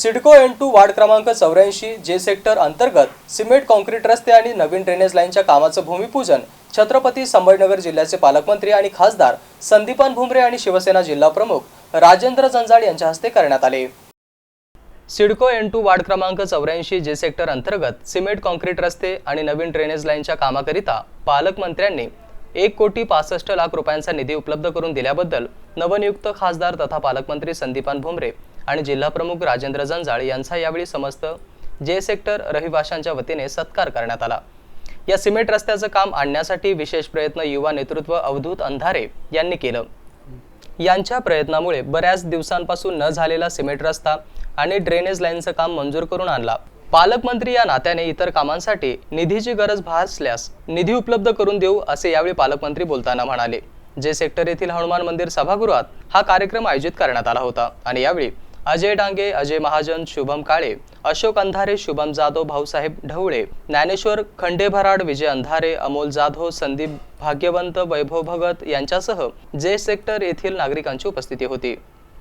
CIDCO N to ward क्रमांक चौऱ्याऐंशी जे सेक्टर अंतर्गत सिमेंट कॉन्क्रीट रस्ते आणि नवीन ड्रेनेज लाईनच्या कामाचं भूमिपूजन छत्रपती संभाजीनगर जिल्ह्याचे पालकमंत्री आणि खासदार संदीपान भुमरे आणि शिवसेना जिल्हा प्रमुख राजेंद्र जंजाळ यांच्या हस्ते करण्यात आले. सिडको एन टू वार्ड क्रमांक चौऱ्याऐंशी जे सेक्टर अंतर्गत सिमेंट कॉन्क्रीट रस्ते आणि नवीन ड्रेनेज लाईनच्या कामाकरिता पालकमंत्र्यांनी एक कोटी पासष्ट लाख रुपयांचा निधी उपलब्ध करून दिल्याबद्दल नवनियुक्त खासदार तथा पालकमंत्री संदीपान भुमरे आणि जिल्हाप्रमुख राजेंद्र जंजाळ यांचा यावेळी समस्त जे सेक्टर रहिवाशांच्या वतीने सत्कार करण्यात आला. या सिमेंट रस्त्याचं काम आणण्यासाठी विशेष प्रयत्न युवा नेतृत्व अवधूत अंधारे यांनी केलं. यांच्या प्रयत्नामुळे बऱ्याच दिवसांपासून न झालेला सिमेंट रस्ता आणि ड्रेनेज लाईनचं काम मंजूर करून आणला. पालकमंत्री या नात्याने इतर कामांसाठी निधीची गरज भासल्यास निधी उपलब्ध करून देऊ असे यावेळी पालकमंत्री बोलताना म्हणाले. जे सेक्टर येथील हनुमान मंदिर सभागृहात हा कार्यक्रम आयोजित करण्यात आला होता आणि यावेळी अजय डांगे अजय महाजन शुभम काळे अशोक अंधारे शुभम जाधव भाऊसाहेब ढवळे ज्ञानेश्वर खंडेभराड विजय अंधारे अमोल जाधव संदीप भाग्यवंत वैभव भगत यांच्यासह जे सेक्टर येथील नागरिकांची उपस्थिती होती.